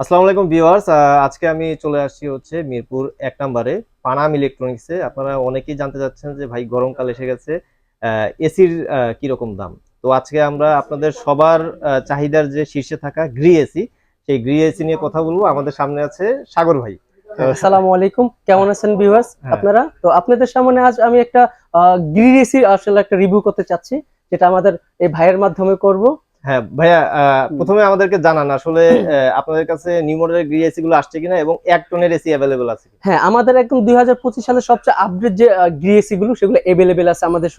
আসসালামু আলাইকুম ভিউয়ার্স আজকে আমি চলে আসছি হচ্ছে মিরপুর এক নম্বরে পানাম ইলেকট্রনিক্সে। আপনারা অনেকেই জানতে চাচ্ছেন যে ভাই গরমকাল এসে গেছে এসির কীরকম দাম? তো আজকে আমরা আপনাদের সবার চাহিদার যে শীর্ষে থাকা গ্রি এসি সেই গ্রি এসি নিয়ে কথা বলব। আমাদের সামনে আছে সাগর ভাই। আসসালামু আলাইকুম কেমন আছেন ভিউয়ার্স হ্যাঁ। আপনারা? তো আপনাদের সামনে আজ আমি একটা গ্রিন এসি আসলে একটা রিভিউ করতে চাচ্ছি যেটা আমাদের এই ভাইয়ের মাধ্যমে করব। হ্যাঁ ভাইয়া প্রথমে আমাদেরকে জানান আসলে আপনাদের কাছে নিউ মডেলের গ্রি এসি গুলো আসছে কিনা এবং এক টনের এসি অ্যাভেলেবল আছে হ্যাঁ আমাদের একদম দুই সালে সবচেয়ে আপডেট যে গ্রি এসি গুলো সেগুলো এভেলেবেল আছে আমাদের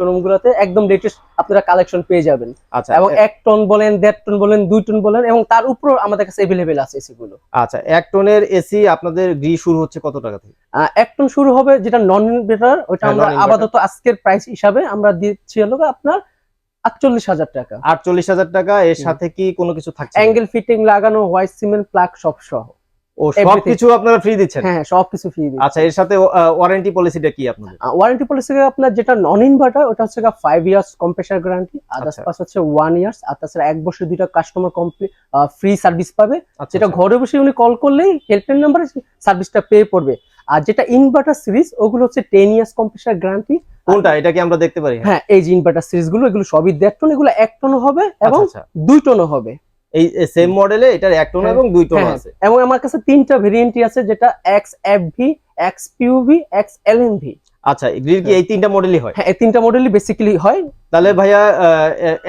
একদম লেটেস্ট আপনারা কালেকশন পেয়ে যাবেন। আচ্ছা এবং এক টন বলেন দেড় টন বলেন দুই টন বলেন এবং তার উপরও আমাদের কাছে এভেলেবেল আছে এসি গুলো আচ্ছা এক টনের এসি আপনাদের গ্রি শুরু হচ্ছে কত টাকা থেকে? এক টন শুরু হবে যেটা নন ইনভার্টার হ্যাঁ, আমরা আপাতত আজকের প্রাইস হিসাবে আমরা দিচ্ছি হলো আপনার আটচল্লিশ হাজার টাকা। আটচল্লিশ হাজার টাকা এর সাথে কি কোনো কিছু থাকছে? অ্যাঙ্গেল ফিটিং লাগানো হোয়াইট সিমেন্ট প্লাগ সব সহ। ও everything। সবকিছু আপনারা ফ্রি দিচ্ছেন? হ্যাঁ সবকিছু ফ্রি আচ্ছা এর সাথে ওয়ারেন্টি পলিসিটা কি আপনাদের? ওয়ারেন্টি পলিসি আপনার যেটা নন ইনভার্টার ওটা হচ্ছে years compressor guarantee others. Parts হচ্ছে ইয়ার্স আর তাছাড়া এক বছর দুইটা কাস্টমার কমপ্লিট ফ্রি সার্ভিস পাবে। আচ্ছা যেটা আচ্ছা। ঘরে বসে উনি কল করলেই হেল্পলাইন নাম্বারে সার্ভিসটা পে করবে আর যেটা ইনভার্টার সিরিজ ওগুলো হচ্ছে টেন ইয়ার্স কম্প্রেসার গ্যারান্টি কোনটা? এটা কি আমরা দেখতে পারি? হ্যাঁ এই যে ইনভার্টার সিরিজগুলো এগুলো সবই দেড় টন এগুলো এক টনও হবে এবং আচ্ছা, আচ্ছা। দুই টনও হবে। এই সেম মডেলে এটার এক টন হ্যাঁ, এবং দুই টন হ্যাঁ, আছে। এবং আমার কাছে তিনটা ভেরিয়েন্টই আছে যেটা X F V X PUV X L M V আচ্ছা গ্রিল কি এই তিনটা মডেলই হয়? হ্যাঁ এই তিনটা মডেলই বেসিক্যালি হয়। তাহলে ভাইয়া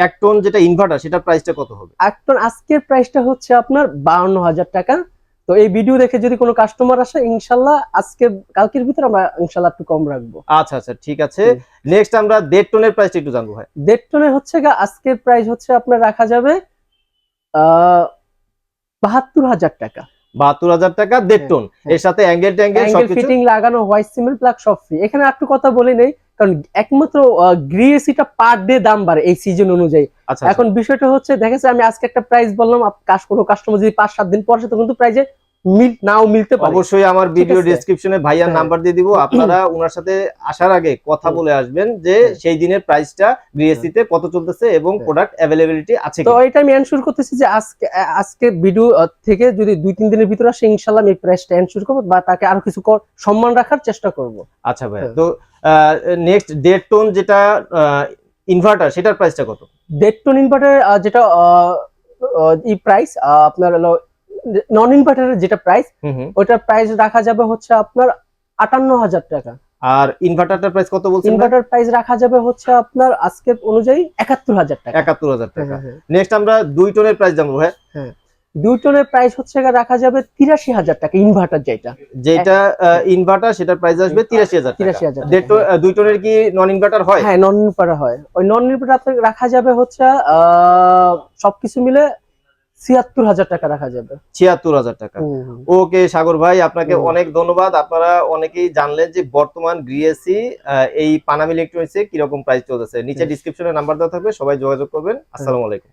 এক টন যেটা ইনভার্টার সেটার প্রাইসটা কত হবে? এখন আজকের প্রাইসটা হচ্ছে আপনার বাউন্ন হাজার টাকা। তো এই ভিডিও দেখে যদি কোনো কাস্টমার আসে ইনশাল্লাহ আজকে কালকের ভিতরে আমরা ইনশাল্লাহ একটু কম রাখব। আচ্ছা আচ্ছা ঠিক আছে। নেক্সট আমরা দেড় টনের প্রাইসটা একটু জানব ভাই। দেড় টনের হচ্ছে আজকের প্রাইস হচ্ছে আপনার রাখা যাবে আহ বাহাত্তর হাজার টাকা। বাহাত্তর হাজার টাকা দেড় টন হ্যাঁ। এর সাথে অ্যাঙ্গেল ট্যাঙ্গেল ফিটিং লাগানো হোয়াইট সিমেন্ট প্লাগ সব ফ্রি এখানে একটু কথা বলে নেই কারণ একমাত্র গ্রিএসিটা পার ডে দাম বাড়ে এই সিজন অনুযায়ী। আচ্ছা এখন বিষয়টা হচ্ছে দেখেছে আমি আজকে একটা প্রাইস বললাম কোনো কাস্টমার যদি পাঁচ সাত দিন পর সে তখন কিন্তু প্রাইজে মিল নাও মিলতে পারে অবশ্যই আমার ভিডিও। ডেসক্রিপশনে ভাইয়ার হ্যাঁ। নাম্বার দিয়ে দিব আপনারা ওনার সাথে আসার আগে কথা বলে আসবেন যে হ্যাঁ। সেই দিনের প্রাইসটা বিএসসি তে কত চলতেছে এবং হ্যাঁ। প্রোডাক্ট অ্যাভেলেবিলিটি আছে তো এটা আমি এনশিওর করতেছি যে আজকে আজকে ভিডিও থেকে যদি দুই তিন দিনের ভিতরে আসে ইনশাল্লাহ আমি প্রাইসটা এনশিওর করব বা তাকে আরও কিছু সম্মান রাখার চেষ্টা করব আচ্ছা ভাই হ্যাঁ। তো নেক্সট দেড় টন যেটা ইনভার্টার সেটার প্রাইসটা কত দেড় টন ইনভার্টার যেটা এই প্রাইস আপনার হলো নন ইনভার্টারের যেটা প্রাইস ওটার প্রাইস রাখা যাবে হচ্ছে আপনার আটান্ন হাজার টাকা। আর ইনভার্টারটার প্রাইস কত বলছেন ইনভার্টার প্রাইস রাখা যাবে হচ্ছে আপনার আজকের অনুযায়ী একাত্তর হাজার টাকা। একাত্তর হাজার টাকা। হ্যাঁ, হ্যাঁ। নেক্সট আমরা দুই টনের প্রাইস জানব হ্যাঁ। দুই টনের প্রাইস হচ্ছে রাখা যাবে তিরাশি হাজার টাকা ইনভার্টার যেটা। যেটা ইনভার্টার সেটার প্রাইস আসবে তিরাশি হাজার তিরাশি হাজার দেড় দুই টনের কি নন ইনভার্টার হয়? হ্যাঁ নন ইনভার্টার হয়। ওই নন ইনভার্টার রাখা যাবে হচ্ছে আহ, সবকিছু মিলে ছিয়াত্তর হাজার টাকা রাখা যাবে। ছিয়াত্তর হাজার টাকা। ওকে সাগর ভাই আপনাকে অনেক ধন্যবাদ। আপনারা অনেকেই জানলেন যে বর্তমান গ্রিএসি এই পানাম ইলেকট্রনিক্সে কীরকম প্রাইস চলতেছে। নিচে. ডিসক্রিপশনে নাম্বার দেওয়া থাকবে সবাই যোগাযোগ করবেন। আসসালামু আলাইকুম।